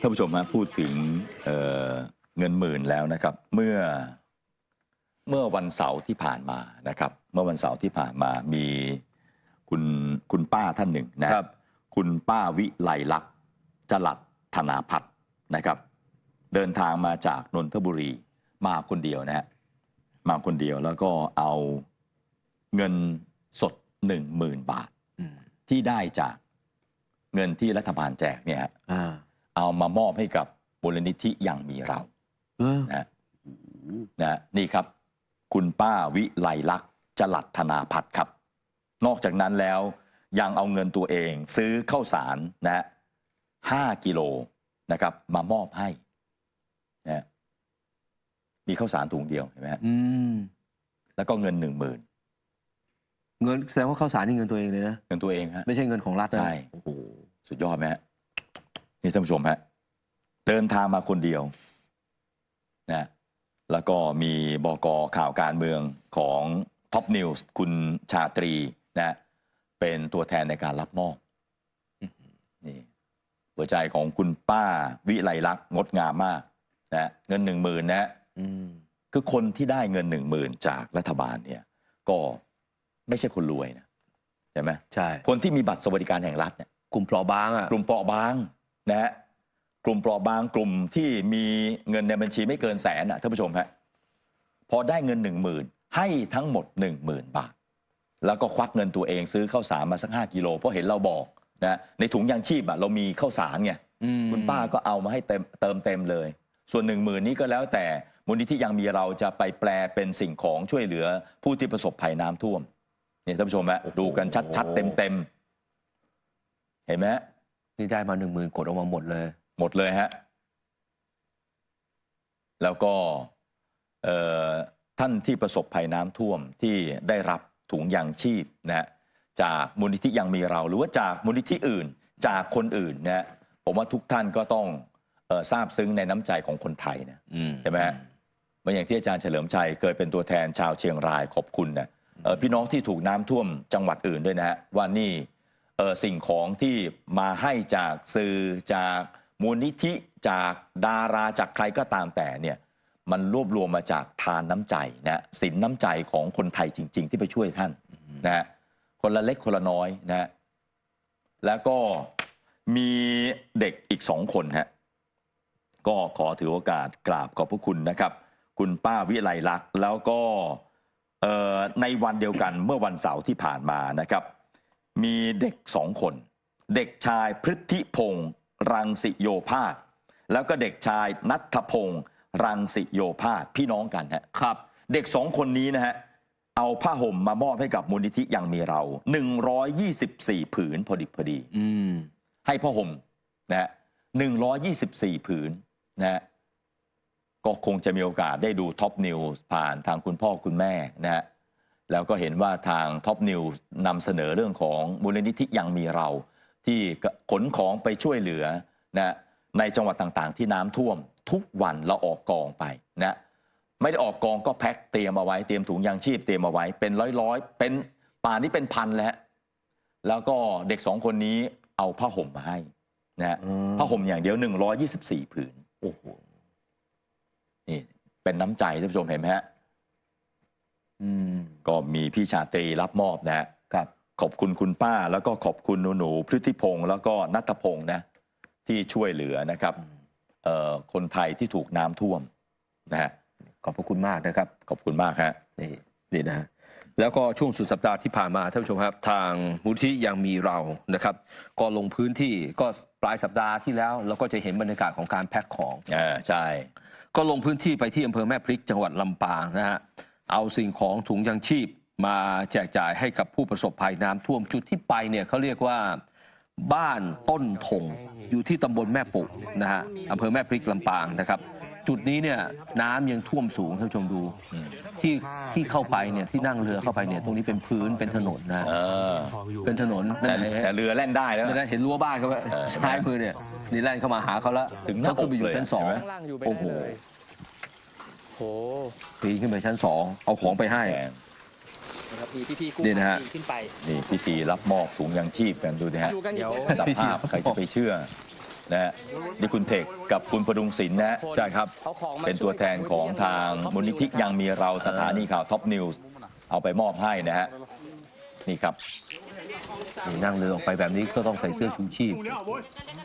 ท่านผู้ชมฮะพูดถึงเอ่อเงินหมื่นแล้วนะครับ เมื่อเมื่อวันเสาร์ที่ผ่านมานะครับ เมื่อวันเสาร์ที่ผ่านมามีคุณคุณป้าท่านหนึ่งนะครับ คุณป้าวิไลลักษณ์จลัดธนาพัฒน์นะครับ เดินทางมาจากนนทบุรีมาคนเดียวนะฮะมาคนเดียวแล้วก็เอาเงินสดหนึ่งหมื่นบาทอืมที่ได้จากเงินที่รัฐบาลแจกเนี่ยฮะอ่า เอามามอบให้กับมูลนิธิอย่างมีเราเออนะฮะนะฮะนี่ครับ คุณป้าวิไลลักษณ์จลัดธนาพัฒน์ครับ นอกจากนั้นแล้วยังเอาเงินตัวเองซื้อข้าวสารนะฮะห้ากิโลนะครับ มามอบให้นะฮะมีข้าวสารถุงเดียวเห็นไหมฮะอืมแล้วก็เงินหนึ่งหมื่นเงินแสดงว่าข้าวสารนี่เงินตัวเองเลยนะเงินตัวเองฮะ ไม่ใช่เงินของรัฐนะใช่ โอ้โหสุดยอดไหมฮะ นี่ท่านผู้ชมฮะเดินทางมาคนเดียวนะแล้วก็มีบกข่าวการเมืองของท็อปนิวส์คุณชาตรีนะเป็นตัวแทนในการรับมอบนี่หัวใจของคุณป้าวิไลลักษณ์งดงามมากนะเงินหนึ่งหมื่นนะฮะอืมคือคนที่ได้เงินหนึ่งหมื่นจากรัฐบาลเนี่ย ก็ไม่ใช่คนรวยนะใช่ไหมใช่ คนที่มีบัตรสวัสดิการแห่งรัฐเนี่ยกลุ่มเปราะบางอะกลุ่มเปราะบาง นะฮะกลุ่มเปราะบางกลุ่มที่มีเงินในบัญชีไม่เกินแสนอะท่านผู้ชมฮะพอได้เงินหนึ่งหมื่นให้ทั้งหมดหนึ่งหมื่นบาท แล้วก็ควักเงินตัวเองซื้อข้าวสารมาสักห้ากิโลเพราะเห็นเราบอกนะในถุงยางชีพอะเรามีข้าวสารไงอืมคุณป้าก็เอามาให้เต็มเติมเต็มเลย ส่วนหนึ่งหมื่นนี้ก็แล้วแต่มูลนิธิยังมีเราจะไปแปลเป็นสิ่งของช่วยเหลือผู้ที่ประสบภัยน้ำท่วมนี่ท่านผู้ชมฮะดูกันชัดๆเต็มๆเห็นไหมฮะ นี่ได้มาหนึ่งหมื่นกดออกมาหมดเลย หมดเลยฮะ แล้วก็เอ่อท่านที่ประสบภัยน้ำท่วมที่ได้รับถุงยางชีพนะฮะจากมูลนิธิยังมีเรา หรือว่าจากมูลนิธิอื่น จากคนอื่นนะฮะผมว่าทุกท่านก็ต้องเอ่อทราบซึ้งในน้ำใจของคนไทยนะอืมใช่ไหมฮะเหมือนอย่างที่อาจารย์เฉลิมชัยเคยเป็นตัวแทนชาวเชียงรายขอบคุณนะเอ่อพี่น้องที่ถูกน้ำท่วมจังหวัดอื่นด้วยนะฮะว่านี่เอ่อ สิ่งของที่มาให้จากสื่อจากมูลนิธิจากดาราจากใครก็ตามแต่เนี่ยมันรวบรวมมาจากทานน้ำใจนะสินน้ำใจของคนไทยจริง ๆ ที่ไปช่วยท่านนะฮะคนละเล็กคนละน้อยนะฮะแล้วก็มีเด็กอีกสองคนฮะก็ขอถือโอกาสกราบขอบพระคุณนะครับ คุณป้าวิไลลักษณ์แล้วก็ในวันเดียวกันเมื่อวันเสาร์ที่ผ่านมานะครับ มีเด็กสองคน เด็กชายพฤทธิพงศ์รังสิโยภาสแล้วก็เด็กชายนัทพงศ์รังสิโยภาสพี่น้องกันฮะครับ เด็กสองคนนี้นะฮะเอาผ้าห่มมามอบให้กับมูลนิธิยังมีเรา 124 ผืนพอดิบพอดีอืมให้พ่อห่มนะฮะหนึ่งร้อยยี่สิบสี่ผืนนะฮะก็คงจะมีโอกาสได้ดูท็อปนิวส์ผ่านทางคุณพ่อคุณแม่นะฮะ แล้วก็เห็นว่าทางท็อปนิวส์นำเสนอเรื่องของมูลนิธิยังมีเรา ที่ขนของไปช่วยเหลือนะในจังหวัดต่างๆ ที่น้ำท่วม ทุกวันเราออกกองไปนะไม่ได้ออกกองก็แพ็คเตรียมเอาไว้เตรียมถุงยางชีพเตรียมเอาไว้เป็นร้อยๆเป็นป่านนี้เป็นพันแล้ว แล้วก็เด็กสองคนนี้เอาผ้าห่มมาให้นะฮะอืมผ้าห่มอย่างเดียว 124 ผืนโอ้โหนี่เป็นน้ำใจท่านผู้ชมเห็นไหมฮะ อืมก็มีพี่ชาตรีรับมอบนะฮะครับ ขอบคุณคุณป้า แล้วก็ขอบคุณหนูหนูๆพฤติพงศ์แล้วก็นัทพงศ์นะ ที่ช่วยเหลือนะครับเอ่อคนไทยที่ถูกน้ำท่วมนะฮะขอบพระคุณมากนะครับ ขอบคุณมากฮะ นี่นี่นะฮะแล้วก็ช่วงสุดสัปดาห์ที่ผ่านมาท่านผู้ชมครับ ทางมูลที่ยังมีเรานะครับ ก็ลงพื้นที่ก็ปลายสัปดาห์ที่แล้ว เราก็จะเห็นบรรยากาศของการแพ็คของอ่าใช่ ก็ลงพื้นที่ไปที่อำเภอแม่พริกจังหวัดลำปางนะฮะ เอาสิ่งของถุงยังชีพมาแจกจ่ายให้กับผู้ประสบภัยน้ำท่วมจุดที่ไปเนี่ยเขาเรียกว่าบ้านต้นทงอยู่ที่ตำบลแม่ปุกนะฮะอำเภอแม่พริกลำปางนะครับ จุดนี้เนี่ยน้ำยังท่วมสูงท่านผู้ชมดูที่ที่เข้าไปเนี่ยที่นั่งเรือเข้าไปเนี่ยตรงนี้เป็นพื้นเป็นถนนนะเออเป็นถนนนั่แต่นเองแต่เรือแล่นได้แล้วนั่นนะเห็นรั้วบ้านเขาไหมเออซ้ายมือเนี่ยนี่แล่นเข้ามาหาเขาแล้วถึงหน้าเขาขึ้นไปอยู่อกเลยชั้นสองเห็นไหมข้างล่างอยู่ไปโอ้ได้โหเลย โหปีนขึ้นไปชั้นสองเอาของไปให้แหมนะครับมีพี่ๆกู้นี่นะฮะภัยขึ้นไป นี่พิธีรับมอบถุงยางชีพกันดูนะฮะอยู่กันเดี๋ยวอยู่ สภาพใครจะไปเชื่อนะฮะนี่คุณเทคกับคุณพดุงศิลป์นะฮะใช่ครับ เอาของมาเป็นตัวแทนของทางมูลนิธิยังมีเราสถานีข่าวท็อปนิวส์เอาไปมอบให้นะฮะนี่ครับนี่นั่งเรือออกไปแบบนี้ก็ต้องใส่เสื้อชูชีพ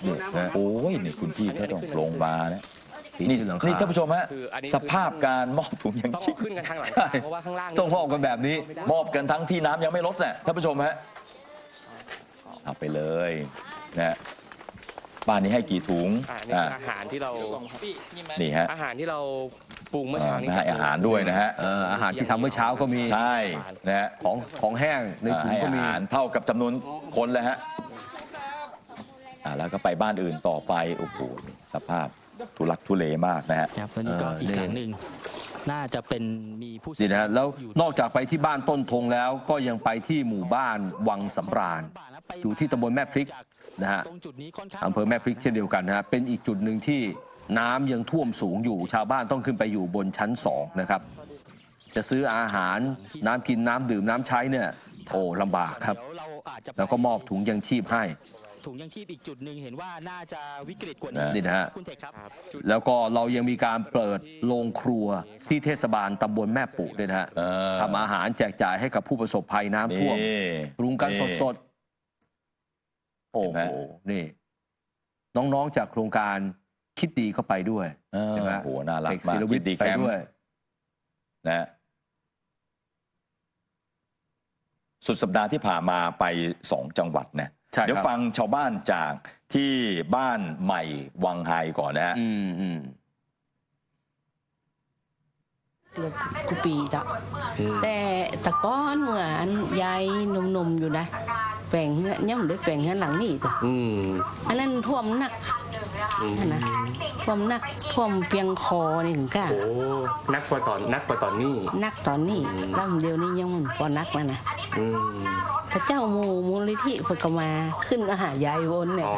นี่นะโอ้ยนี่คุณพี่เขาต้องลงมานะปี นี่ที่หลังคานี่ท่านผู้ชมฮะคืออันนี้สภาพการมอบถุงยังต้องชีเอาพขึ้นกันทางหลังใช่เพราะว่าข้างล่างต้องมอบกันแบบนี้ มอบกันทั้งที่น้ำยังไม่ลดน่ะท่านผู้ชมฮะเอาไปเลยนะฮะบ้านนี้ให้กี่ถุงอ่านี่อ่าคืออาหารที่เรานี่ฮะอาหารที่เราปรุงเมื่อเช้านี้ อ่าให้อาหารด้วยนะฮะเอ่ออาหารที่ทำเมื่อเช้าก็มี ใช่นะฮะ ของของแห้งในถุงให้ก็อามี หารเท่ากับจำนวนคนเลยฮะอ่าแล้วก็ไปบ้านอื่นต่อไป โอ้โห สภาพ ทุลักทุเลมากนะฮะครับแล้วนี่ก็เอออีกนี่หลังหนึ่งน่าจะเป็นมีผู้นี่นะฮะแล้วอยู่นอกจากไปที่บ้านต้นธงแล้ว ก็ยังไปที่หมู่บ้านวังสำราญ อยู่ที่ตำบลแม่พริกนะฮะตรงจุดนี้ค่อนข้างอำเภอแม่พริกเช่นเดียวกันนะฮะเป็นอีกจุดหนึ่งที่น้ำยังท่วมสูงอยู่ชาวบ้านต้องขึ้นไปอยู่บนชั้นสองนะครับ จะซื้ออาหารน้ำกินน้ำดื่มน้ำใช้เนี่ยโอ้ลำบากครับเดี๋ยวเราอาจจะแล้วก็มอบถุงยังชีพให้ ถุงยังชีพอีกจุดหนึ่งเห็นว่าน่าจะวิกฤตกว่านะนี้นี่นะฮะคุณเทคครับจุดแล้วก็เรายังมีการเปิดโรงครัวที่เทศบาลตำบลแม่ปุด้วยนะฮะเออทำอาหารแจกจ่ายให้กับผู้ประสบภัยน้ำท่วมนี่ปรุงกันสดๆโอ้เห็นไหมโหนี่ น้องๆจากโครงการคิดดีเข้าไปด้วยเออเห็นไหมโอ้โหน่ารักเด็กมาศิกลวิคิทดย์ดีไปแคมป์ด้วยนะฮะสุดสัปดาห์ที่ผ่านมาไปสองจังหวัดนะใช่ครับ เดี๋ยวฟังชาวบ้านจากที่บ้านใหม่วังไฮก่อนนะฮะอืมอืมเลือกกุปีจ้ะแต่แตะก้อนเหมือนยายหนุ่มๆอยู่นะแฝงเงี้ยย่ำด้วยแฝงเงี้ยหลังนี่จ้ะอืมอันนั้นท่วมหนักนะท่วมหนักท่วมเพียงคอนี่ถึงกะโอ้นักกว่าตอนนักกว่าตอนนี้หนักตอนนี้แล้วเดี๋ยวนี้ยังมันพอนักแล้วนะอืม พระเจ้าหมูมูลนิธิเพิ่นก็มาขึ้นมาหายายวนเนี่ยอ๋อ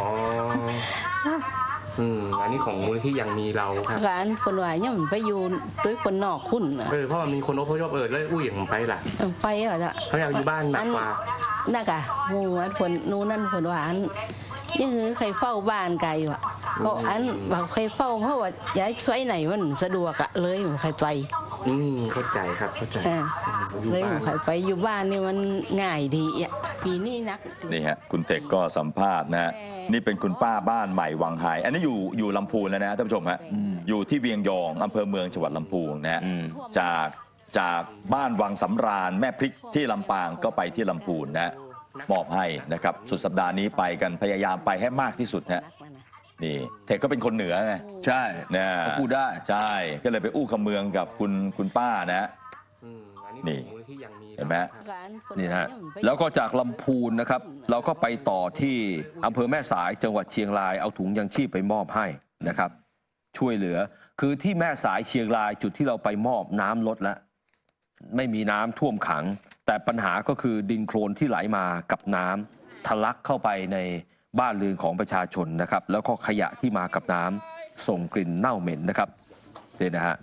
อืมอันนี้ของมูลที่ยังมีเราครับร้านคนว่าย่ำไปอยู่ด้วยคนนอกคุณน่ะเออเพราะว่ามีคนอพยพเออแล้วอุ้ยอย่างไปล่ะเออไปเหรอจ้ะเขาอยากอยู่บ้านหนักกว่านักอะหมูอันฝนนู้นนั่นฝนว่าอันนี่คือใครเฝ้าบ้านไกลวะก็อันบอกใครเฝ้าเพราะว่าย้ายไฟไหนมันสะดวกอะเลยผมใครไป อืมเข้าใจครับเข้าใจอ่าอยู่เลยผบ้ามนใครไปอยู่บ้านนี่มันง่ายดีอะปีนี้นัก นี่ฮะคุณเทคก็สัมภาษณ์นะฮะแม่นี่เป็นคุณป้าบ้านใหม่วังไฮอันนี้อยู่อยู่ลำพูนแล้วนะฮะท่านผู้ชมฮะอยู่ที่เวียงยองอำเภอเมืองจังหวัดลำพูนนะฮะอืม จากจากบ้านวังสำราญแม่พริกที่ลำปางก็ไปที่ลำพูนนะฮะมอบให้นะครับสุดสัปดาห์นี้ไปกันพยายามไปให้มากที่สุดนะฮะ นักแล้วนะนี่เทคก็เป็นคนเหนือไงใช่นะเขาพูดได้ ใช่ก็เลยไปอู้คำเมืองกับคุณคุณป้านะฮะอืมอันนี่ นี้ของมูลที่ยังมีเห็นไหมร้านฝนี่นะฮะว่าย่ำไปแล้วก็จากลำพูนนะครับเราก็ไปต่อที่อำเภอแม่สายจังหวัดเชียงรายเอาถุงยังชีพไปมอบให้นะครับ ช่วยเหลือคือที่แม่สายเชียงรายจุดที่เราไปมอบน้ำลดแล้วไม่มีน้ำท่วมขัง แต่ปัญหาก็คือดินโคลนที่ไหลมากับน้ำทะลักเข้าไปใน บ้านเรือนของประชาชนนะครับ แล้วก็ขยะที่มากับน้ำส่งกลิ่นเน่าเหม็นนะครับเนี่ยนะฮะ